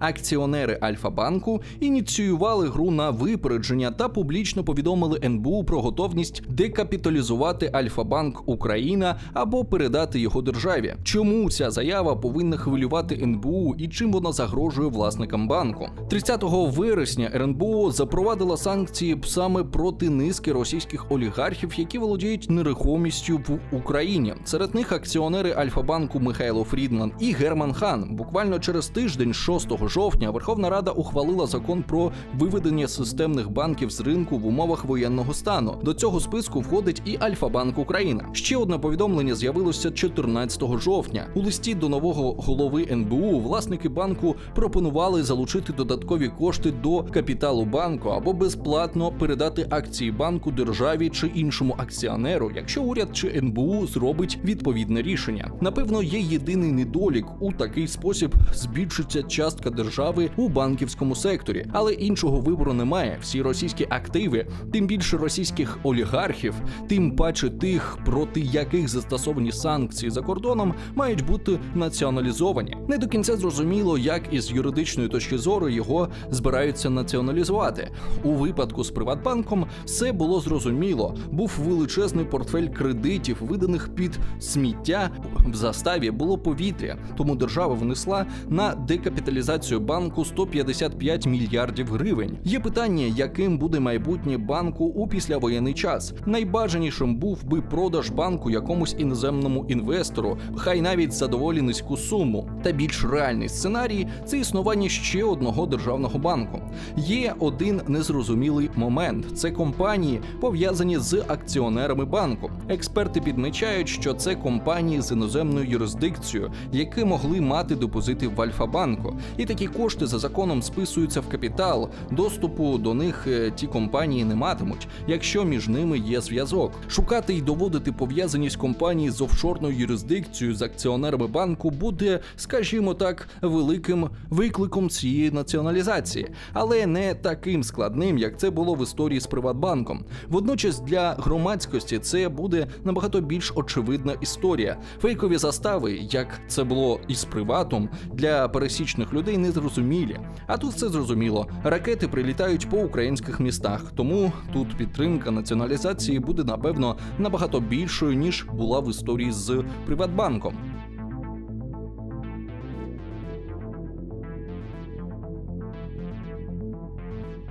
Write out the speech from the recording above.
Акціонери Альфа-банку ініціювали гру на випередження та публічно повідомили НБУ про готовність декапіталізувати Альфа-банк Україна або передати його державі. Чому ця заява повинна хвилювати НБУ і чим вона загрожує власникам банку? 30 вересня РНБО запровадила санкції саме проти низки російських олігархів, які володіють нерухомістю в Україні. Серед них акціонери Альфа-банку Михайло Фрідман і Герман Хан. Буквально через тиждень, 6 жовтня, Верховна Рада ухвалила закон про виведення системних банків з ринку в умовах воєнного стану. До цього списку входить і Альфа-банк Україна. Ще одне повідомлення з'явилося 14 жовтня. У листі до нового голови НБУ власники банку пропонували залучити додаткові кошти до капіталу банку або безплатно передати акції банку державі чи іншому акціонеру, якщо уряд чи НБУ зробить відповідне рішення. Напевно, є єдиний недолік у такий спосіб збільшиться частка держави у банківському секторі, але іншого вибору немає. Всі російські активи, тим більше російських олігархів, тим паче тих, проти яких застосовані санкції за кордоном, мають бути націоналізовані. Не до кінця зрозуміло, як із юридичної точки зору його збираються націоналізувати. У випадку з Приватбанком все було зрозуміло. Був величезний портфель кредитів, виданих під сміття. В заставі було повітря, тому держава внесла на декапіталізацію банку 155 мільярдів гривень. Є питання, яким буде майбутнє банку у післявоєнний час. Найбажанішим був би продаж банку якомусь іноземному інвестору, хай навіть за доволі низьку суму. Та більш реальний сценарій це існування ще одного державного банку. Є один незрозумілий момент: це компанії, пов'язані з акціонерами банку. Експерти підмічають, що це компанії з іноземною юрисдикцією, які могли мати депозити в Альфа-банку. І такі кошти за законом списуються в капітал. Доступу до них е, ті компанії не матимуть, якщо між ними є зв'язок. Шукати і доводити пов'язаність компанії з офшорною юрисдикцією з акціонерами банку буде, скажімо так, великим викликом цієї націоналізації, але не таким складним, як це було в історії з Приватбанком. Водночас для громадськості це буде набагато більш очевидна історія. Фейкові застави, як це було із приватом, для пересічних людей не зрозумілі. А тут все зрозуміло. Ракети прилітають по українських містах, тому тут підтримка націоналізації буде напевно набагато більшою ніж була в історії з Приватбанком.